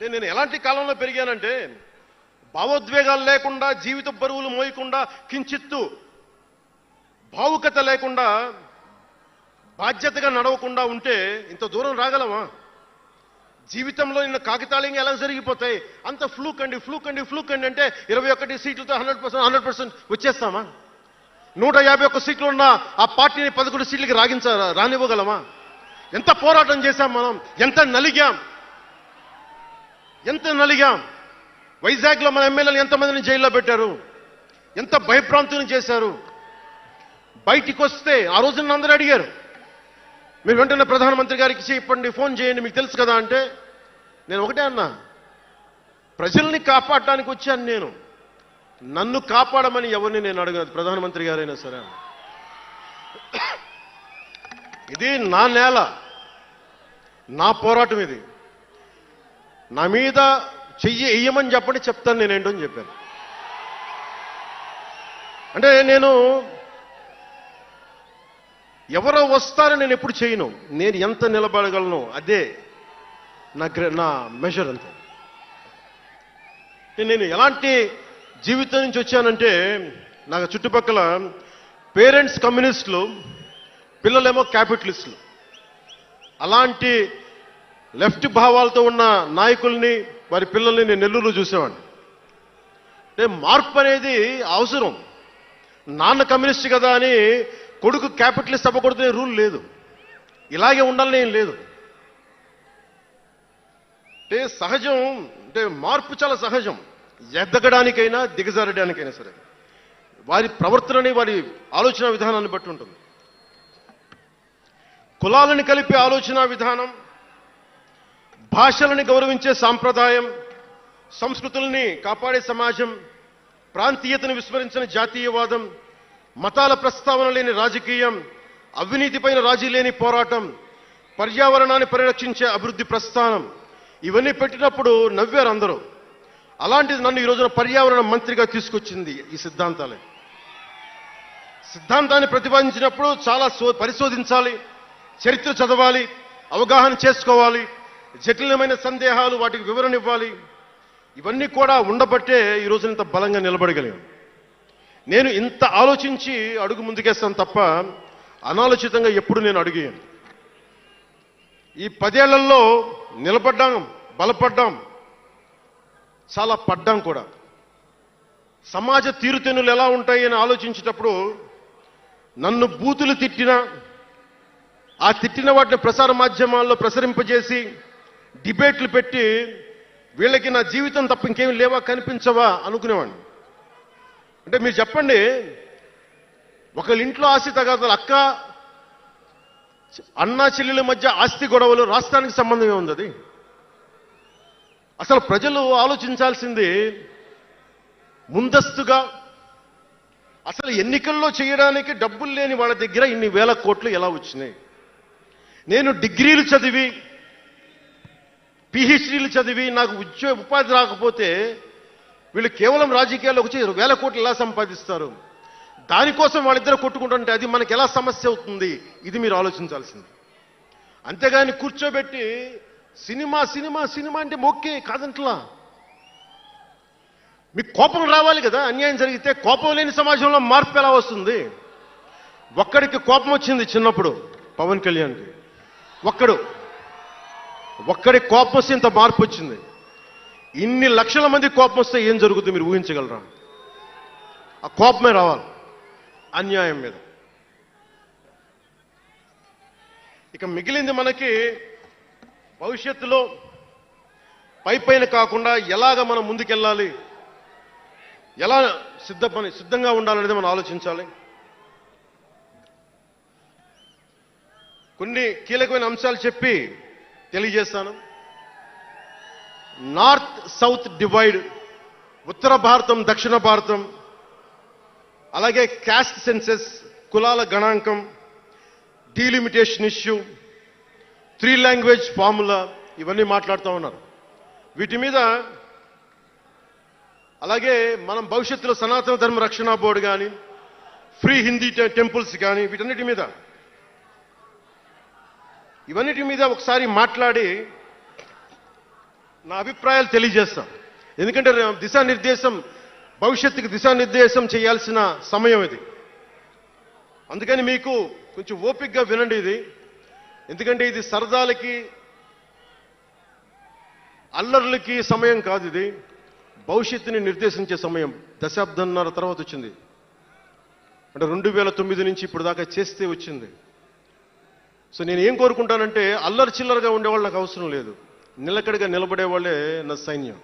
అంటే నేను ఎలాంటి కాలంలో పెరిగానంటే భావోద్వేగాలు లేకుండా జీవిత బరువులు మోయకుండా కించిత్తు భావుకత లేకుండా బాధ్యతగా నడవకుండా ఉంటే ఇంత దూరం రాగలమా? జీవితంలో నిన్న కాకితాళీయంగా ఎలా జరిగిపోతాయి? అంత ఫ్లూక్ అండి ఫ్లూక్ అండి ఫ్లూక్ అండి అంటే ఇరవై ఒకటి సీట్లతో హండ్రెడ్ పర్సెంట్ హండ్రెడ్ పర్సెంట్ వచ్చేస్తామా? నూట యాభై ఒక్క సీట్లు ఉన్న ఆ పార్టీని పదకొండు సీట్లకి రాగించ రానివ్వగలమా? ఎంత పోరాటం చేశాం మనం? ఎంత నలిగాం? ఎంత నలిగాం. వైజాగ్లో మన ఎమ్మెల్యేలు ఎంతమందిని జైల్లో పెట్టారు? ఎంత భయభ్రాంతులను చేశారు? బయటికి వస్తే ఆ రోజున అందరూ అడిగారు. మీరు వెంటనే ప్రధానమంత్రి గారికి చెప్పండి ఫోన్ చేయండి మీకు తెలుసు కదా అంటే నేను ఒకటే అన్నా. ప్రజల్ని కాపాడటానికి వచ్చాను నేను. నన్ను కాపాడమని ఎవరిని నేను అడగదు ప్రధానమంత్రి గారైనా సరే. ఇది నా నేల. నా పోరాటం ఇది. నా మీద చెయ్యి వెయ్యమని చెప్పండి చెప్తాను నేనేంటో అని చెప్పాను. అంటే నేను ఎవరో వస్తారని నేను ఎప్పుడు చేయను. నేను ఎంత నిలబడగలను అదే నా గ్ర- నా మెజర్ అంత. నేను ఎలాంటి జీవితం నుంచి వచ్చానంటే నాకు చుట్టుపక్కల పేరెంట్స్ కమ్యూనిస్టులు పిల్లలేమో క్యాపిటలిస్టులు. అలాంటి లెఫ్ట్ భావాలతో ఉన్న నాయకుల్ని వారి పిల్లల్ని నేను నెల్లూరులో చూసేవాడిని. అంటే మార్పు అనేది అవసరం. నాన్న కమ్యూనిస్ట్ కదా అని కొడుకు క్యాపిటలిస్ట్ అవ్వకూడదనే రూల్ లేదు. ఇలాగే ఉండాలని ఏం లేదు. అంటే సహజం అంటే మార్పు చాలా సహజం. ఎదగడానికైనా దిగజారడానికైనా సరే. వారి ప్రవర్తనని వారి ఆలోచన విధానాన్ని బట్టి ఉంటుంది. కులాలను కలిపే ఆలోచన విధానం భాషలను గౌరవించే సాంప్రదాయం సంస్కృతుల్ని కాపాడే సమాజం ప్రాంతీయతను విస్మరించిన జాతీయవాదం మతాల ప్రస్తావన లేని రాజకీయం అవినీతిపైన రాజీ లేని పోరాటం పర్యావరణాన్ని పరిరక్షించే అభివృద్ధి ప్రస్థానం ఇవన్నీ పెట్టినప్పుడు నవ్వారు అందరూ. అలాంటిది నన్ను ఈ రోజున పర్యావరణ మంత్రిగా తీసుకొచ్చింది ఈ సిద్ధాంతాలే. సిద్ధాంతాన్ని ప్రతిపాదించినప్పుడు చాలా సో- పరిశోధించాలి చరిత్ర చదవాలి అవగాహన చేసుకోవాలి జటిలమైన సందేహాలు వాటికి వివరణ ఇవ్వాలి. ఇవన్నీ కూడా ఉండబట్టే ఈ ఇంత బలంగా నిలబడగలిగాను నేను ఇంత ఆలోచించి అడుగు ముందుకేస్తాను తప్ప అనాలోచితంగా ఎప్పుడు నేను అడిగాను ఈ పదేళ్ళలో నిలబడ్డాం బలపడ్డాం చాలా పడ్డాం కూడా. సమాజ తీరుతెన్నులు ఎలా ఉంటాయి అని ఆలోచించేటప్పుడు నన్ను బూతులు తిట్టినా ఆ తిట్టిన వాటిని ప్రసార మాధ్యమాల్లో ప్రసరింపజేసి డిబేట్లు పెట్టి వీళ్ళకి నా జీవితం తప్ప ఇంకేమి లేవా కనిపించవా అనుకునేవాడిని. అంటే మీరు చెప్పండి ఒకళ్ళ ఇంట్లో ఆస్తి తగాదాలు అక్క అన్నా చెల్లెల మధ్య ఆస్తి గొడవలు రాష్ట్రానికి సంబంధం ఏముంది అది అసలు ప్రజలు ఆలోచించాల్సింది ముందస్తుగా అసలు ఎన్నికల్లో చేయడానికి డబ్బులు లేని వాళ్ళ దగ్గర ఇన్ని వేల కోట్లు ఎలా వచ్చినాయి? నేను డిగ్రీలు చదివి పిహెచ్డీలు చదివి నాకు ఉద్యోగ ఉపాధి రాకపోతే వీళ్ళు కేవలం రాజకీయాల్లోకి వచ్చి వేల కోట్లు ఎలా సంపాదిస్తారు? దానికోసం వాళ్ళిద్దరు కొట్టుకుంటుంటే అది మనకి ఎలా సమస్య అవుతుంది? ఇది మీరు ఆలోచించాల్సింది. అంతేగాని కూర్చోబెట్టి సినిమా సినిమా సినిమా అంటే మొక్కే కాదంట్లా? మీకు కోపం రావాలి కదా? అన్యాయం జరిగితే కోపం లేని సమాజంలో మార్పు ఎలా వస్తుంది? ఒక్కడికి కోపం వచ్చింది చిన్నప్పుడు పవన్ కళ్యాణ్కి. ఒక్కడు ఒక్కడి కోపం వస్తే ఇంత మార్పు వచ్చింది. ఇన్ని లక్షల మంది కోపం వస్తే ఏం జరుగుతుంది మీరు ఊహించగలరా? ఆ కోపమే రావాలి. అన్యాయం మీద. ఇక మిగిలింది మనకి భవిష్యత్తులో పై పైన కాకుండా ఎలాగ మనం ముందుకెళ్ళాలి? ఎలా సిద్ధ పని సిద్ధంగా ఉండాలనేది మనం ఆలోచించాలి. కొన్ని కీలకమైన అంశాలు చెప్పి తెలియజేస్తాను. నార్త్ సౌత్ డివైడ్ ఉత్తర భారతం దక్షిణ భారతం అలాగే క్యాస్ట్ సెన్సెస్ కులాల గణాంకం delimitation issue three language formula ఇవన్నీ మాట్లాడుతూ ఉన్నారు. వీటి మీద అలాగే మనం భవిష్యత్తులో సనాతన ధర్మ రక్షణ బోర్డు కానీ ఫ్రీ హిందీ టెంపుల్స్ కానీ వీటన్నిటి మీద ఇవన్నిటి మీద ఒకసారి మాట్లాడి నా అభిప్రాయాలు తెలియజేస్తా. ఎందుకంటే దిశానిర్దేశం భవిష్యత్తుకి దిశానిర్దేశం చేయాల్సిన సమయం ఇది. అందుకని మీకు కొంచెం ఓపికగా వినండి ఇది. ఎందుకంటే ఇది సరదాలకి అల్లర్లకి సమయం కాదు ఇది. భవిష్యత్తుని నిర్దేశించే సమయం. దశాబ్దంన్నర తర్వాత వచ్చింది. అంటే రెండు వేల తొమ్మిది నుంచి ఇప్పుడు దాకా చేస్తే వచ్చింది. సో నేను ఏం కోరుకుంటానంటే అల్లరి చిల్లరగా ఉండేవాళ్ళు నాకు అవసరం లేదు. నిలకడగా నిలబడే వాళ్ళే నా సైన్యం.